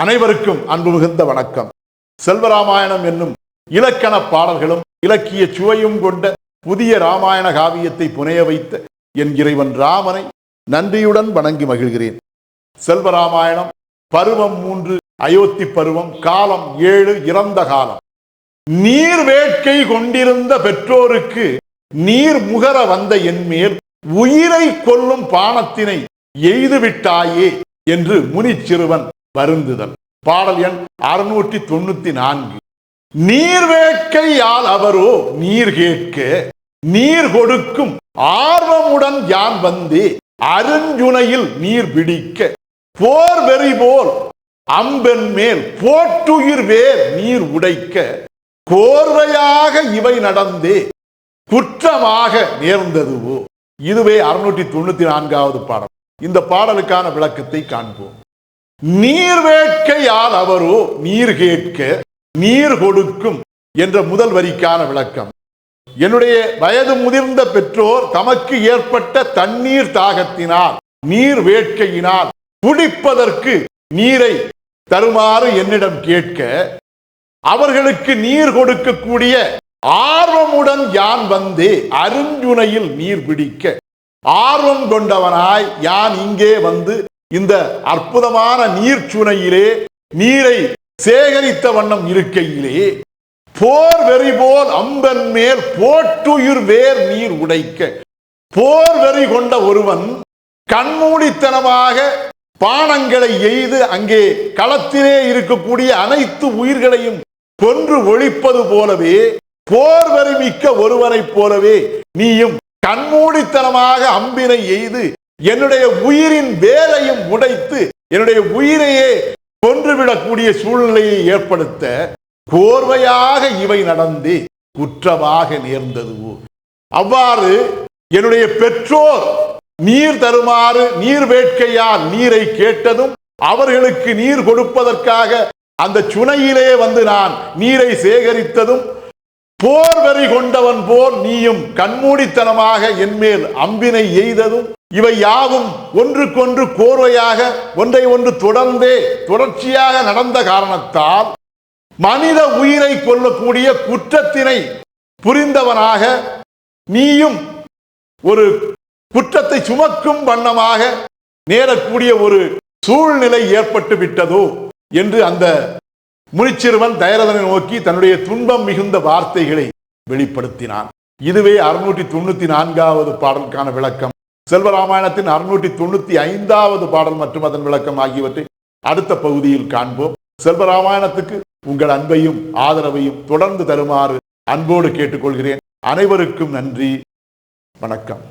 அனைவருக்கும் அன்பு மிகுந்த வணக்கம். செல்வராமாயணம் என்னும் இலக்கண பாடல்களும் இலக்கிய சுவையும் கொண்ட புதிய ராமாயண காவியத்தை புனைய வைத்த என் இறைவன் ராமனை நன்றியுடன் வணங்கி மகிழ்கிறேன். செல்வராமாயணம் பருவம் மூன்று அயோத்தி பருவம் காலம் ஏழு இறந்த காலம். நீர் வேட்கை கொண்டிருந்த பெற்றோருக்கு நீர் முகர வந்த என்மேல் உயிரை கொல்லும் பானத்தினை எய்துவிட்டாயே என்று முனிச்சிறுவன் வருந்துதல். பாடல் எண் அறுநூற்றி தொண்ணூத்தி நான்கு நீர் வேட்கையால் அவரோ நீர் கேட்க நீர் கொடுக்கும் ஆர்வமுடன் யான் வந்து அருஞ்சுனையில் நீர் பிடிக்க போர் வெறி போல் அம்பென் மேல் போட்டுயிர் வேர் நீர் உடைக்க கோர்வையாக இவை நடந்தே குற்றமாக நேர்ந்ததுவோ. இதுவே அறுநூற்றி தொண்ணூத்தி நான்காவது பாடல். இந்த பாடலுக்கான விளக்கத்தை காண்போம். நீர் வேட்கையால் அவரோ நீர் கேட்க நீர் கொடுக்கும் என்ற முதல் வரிக்கான விளக்கம். என்னுடைய வயது முதிர்ந்த பெற்றோர் தமக்கு ஏற்பட்ட தண்ணீர் தாகத்தினால் நீர் வேட்கையினால் குடிப்பதற்கு நீரை தருமாறு என்னிடம் கேட்க அவர்களுக்கு நீர் கொடுக்கக்கூடிய ஆர்வமுடன் யான் வந்து அருஞ்சுனையில் நீர் பிடிக்க. ஆர்வம் கொண்டவனாய் யான் இங்கே வந்து இந்த அற்புதமான நீர்ச்சுனையிலே நீரை சேகரித்த வண்ணம் இருக்கையிலே போர் வெறி போல் அம்பன் மேல் போட்டுயிர் வேர் நீர் உடைக்க போர் வெறி கொண்ட ஒருவன் கண்மூடித்தனமாக பானங்களை எய்து அங்கே களத்திலே இருக்கக்கூடிய அனைத்து உயிர்களையும் கொன்று ஒழிப்பது போலவே போர் வெறி மிக்க ஒருவனைப் போலவே நீயும் கண்மூடித்தனமாக அம்பினை எய்து என்னுடைய உயிரின் வேலையும் உடைத்து என்னுடைய உயிரையே கொன்றுவிடக்கூடிய சூழ்நிலையை ஏற்படுத்த கோர்வையாக இவை நடந்து குற்றமாக நேர்ந்ததுவோ. அவ்வாறு என்னுடைய பெற்றோர் நீர் தருமாறு நீர் வேட்கையால் நீரை கேட்டதும் அவர்களுக்கு நீர் கொடுப்பதற்காக அந்த சுனையிலே வந்து நான் நீரை சேகரித்ததும் போர் கொண்டவன் போல் நீயும் கண்மூடித்தனமாக என்மேல் அம்பினை எய்ததும் இவை யாவும் ஒன்றுக்கொன்று கோர்வையாக ஒன்றை ஒன்று தொடர்ந்தே தொடர்ச்சியாக நடந்த காரணத்தால் மனித உயிரை கொல்லக்கூடிய குற்றத்தினை புரிந்தவனாக நீயும் ஒரு குற்றத்தை சுமக்கும் வண்ணமாக நேரக்கூடிய ஒரு சூழ்நிலை ஏற்பட்டு விட்டதோ என்று அந்த முனிச்சிறுவன் தயரதனை நோக்கி தன்னுடைய துன்பம் மிகுந்த வார்த்தைகளை வெளிப்படுத்தினான். இதுவே அறுநூற்றி தொண்ணூத்தி நான்காவது பாடலுக்கான விளக்கம். செல்வராமாயணத்தின் அறுநூற்றி தொண்ணூத்தி ஐந்தாவது பாடல் மற்றும் அதன் விளக்கம் ஆகியவற்றை அடுத்த பகுதியில் காண்போம். செல்வராமாயணத்துக்கு உங்கள் அன்பையும் ஆதரவையும் தொடர்ந்து தருமாறு அன்போடு கேட்டுக்கொள்கிறேன். அனைவருக்கும் நன்றி. வணக்கம்.